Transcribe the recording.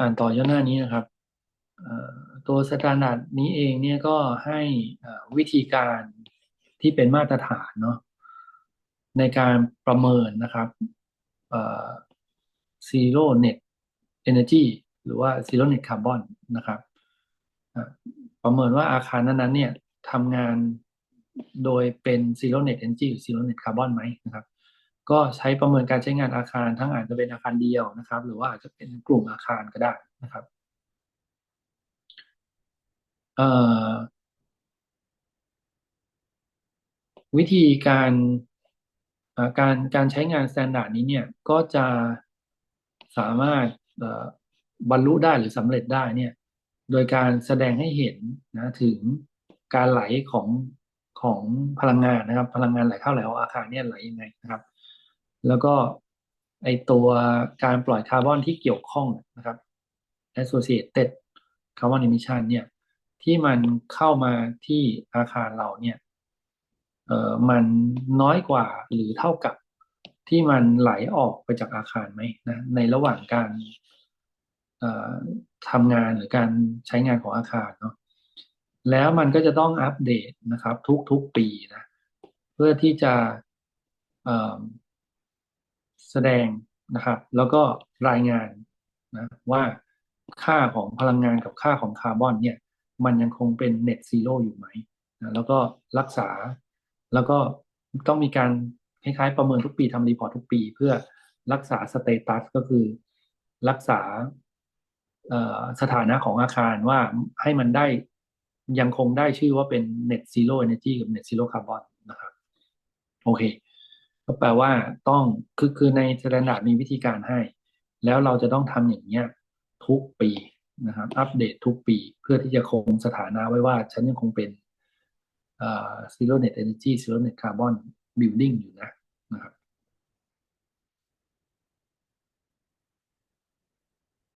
อ่านต่อย่อหน้านี้นะครับตัวสแตนดาร์ดนี้เองเนี่ยก็ให้วิธีการที่เป็นมาตรฐานเนาะในการประเมินนะครับ zero net energy หรือว่า zero net carbon นะครับประเมินว่าอาคารนั้นๆเนี่ยทำงานโดยเป็น zero net energy หรือ zero net carbon ไหมนะครับ ก็ใช้ประเมินการใช้งานอาคารทั้งอาจจะเป็นอาคารเดียวนะครับ หรือว่าอาจจะเป็นกลุ่มอาคารก็ได้นะครับวิธีการการการใช้งานสแตนดาร์ดนี้เนี่ยก็จะสามารถบรรลุได้หรือสำเร็จได้เนี่ยโดยการแสดงให้เห็นนะถึงการไหลของของพลังงานนะครับ พลังงานไหลเข้าไหลออกอาคารเนี่ยไหลยังไงนะครับ แล้วก็ไอตัวการปล่อยคาร์บอนที่เกี่ยวข้องนะครับ associated carbon emission เนี่ย ที่มันเข้ามาที่อาคารเราเนี่ยเอ่อมันน้อยกว่าหรือเท่ากับที่มันไหลออกไปจากอาคารไหมนะในระหว่างการทำงานหรือการใช้งานของอาคารเนาะแล้วมันก็จะต้องอัปเดตนะครับ ทุกๆปีนะ เพื่อที่จะเออ แสดงนะครับ แล้วก็รายงานนะว่าค่าของพลังงานกับค่าของคาร์บอนเนี่ยมันยังคงเป็นเน็ตซีโร่อยู่ไหมนะแล้วก็รักษา แล้วก็ต้องมีการคล้ายๆประเมินทุกปีทำรีพอร์ตทุกปี เพื่อรักษาสเตตัสก็คือรักษาสถานะของอาคารว่าให้มันได้ยังคงได้ชื่อว่าเป็น Net Zero Energy กับ Net Zero Carbon นะครับ โอเค ก็แปลว่าต้องคือคือในสแตนดาร์ดมีวิธีการให้ แล้วเราจะต้องทำอย่างเนี้ยทุกปีนะครับอัปเดตทุกปีเพื่อที่จะคงสถานะไว้ว่า ฉันยังคงเป็นเอ่อ zero net energy zero net carbon building อยู่นะนะครับ